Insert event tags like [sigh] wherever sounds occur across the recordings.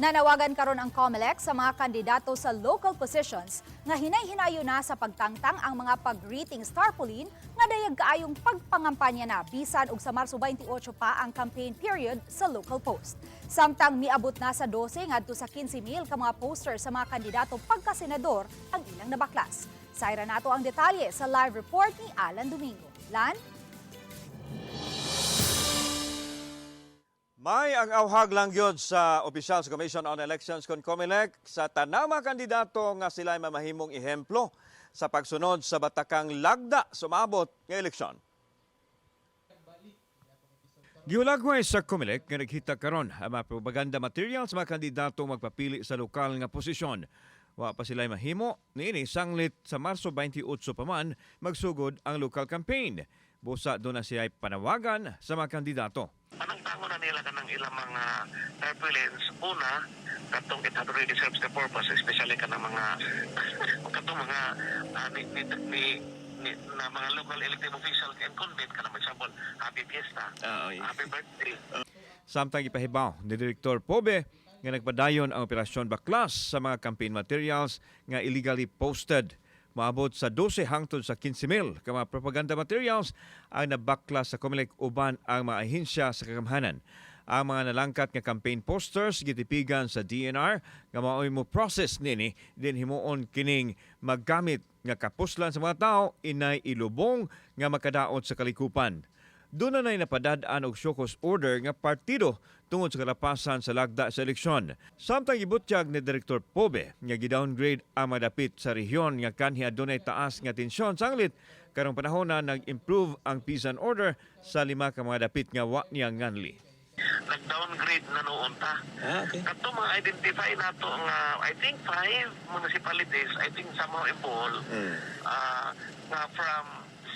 Nanawagan karon ang COMELEC sa mga kandidato sa local positions nga hinay-hinayo na sa pagtangtang ang mga pag-greeting tarpaulin nga dayag kaayong pagpangampanya na bisan ug sa Marso 28 pa ang campaign period sa local post. Samtang miabot na sa 12 ngadto sa 15,000 ka mga poster sa mga kandidato pagka-senador ang ilang nabaklas. Sayra nato ang detalye sa live report ni Alan Domingo. Lan? May ang awhag lang yun sa Official Commission on Elections kon COMELEC sa tanama kandidato nga sila ay mamahimong ehemplo sa pagsunod sa batakang lagda sumabot nga eleksyon. Giulagway sa COMELEC nga naghita karon ang mga propaganda materials sa mga kandidato magpapili sa lokal nga posisyon. Wa pa sila mahimo niini sanglit sa Marso 28 pa man magsugod ang local campaign. Busa doon na siya panawagan sa mga kandidato. Anong tango na nila kanang ilang mga turbulence una katong it had already serves the purpose especially kanang mga [laughs] katong mga ah, ni, ni, ni, ni, na mga local elected officials and convent kanang example happy fiesta. Happy birthday. Samtang ipahibaw ni Direktor Pobe nga nagpadayon ang operasyon baklas sa mga campaign materials nga illegally posted. Maabot sa 12 hangtod sa 15,000 ka mga propaganda materials ang nabaklas sa Comelec uban ang mga ahensya sa kagamhanan. Ang mga nalangkat nga campaign posters gitipigan sa DNR nga maoy mo process nini din himuon kining maggamit nga kapuslan sa mga tao inay ilubong nga makadaot sa kalikupan. Doon na napadadaan og Shokos order nga partido tungod sa kalapasan sa lagda sa eleksyon. Samtang gibutyag ni Direktor Pobe nga gidowngrade ang madapit sa rehiyon nga kanhi adunay taas nga tensyon sanglit karong panahon na nag-improve ang peace and order sa lima ka mga dapit nga wa niya nganli. nag-downgrade na noon ta. Ah, okay. Kato mga identify nato nga I think five municipalities I think somehow involved Mm. ah, nga from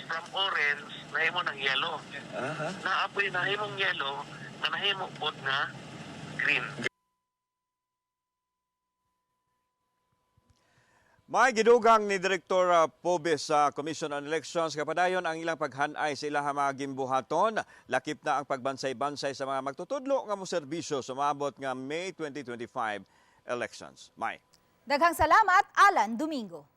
from orange nahimo ng yellow. Aha. Naapoy nahimong yellow nga nahimo pod nga green. May gidugang ni Direktor uh, Pobe sa Commission on Elections kapadayon ang ilang paghanay sa ilang mga gimbuhaton. Lakip na ang pagbansay-bansay sa mga magtutudlo nga mo serbisyo sumabot nga May 2025 elections. May. Daghang salamat, Alan Domingo.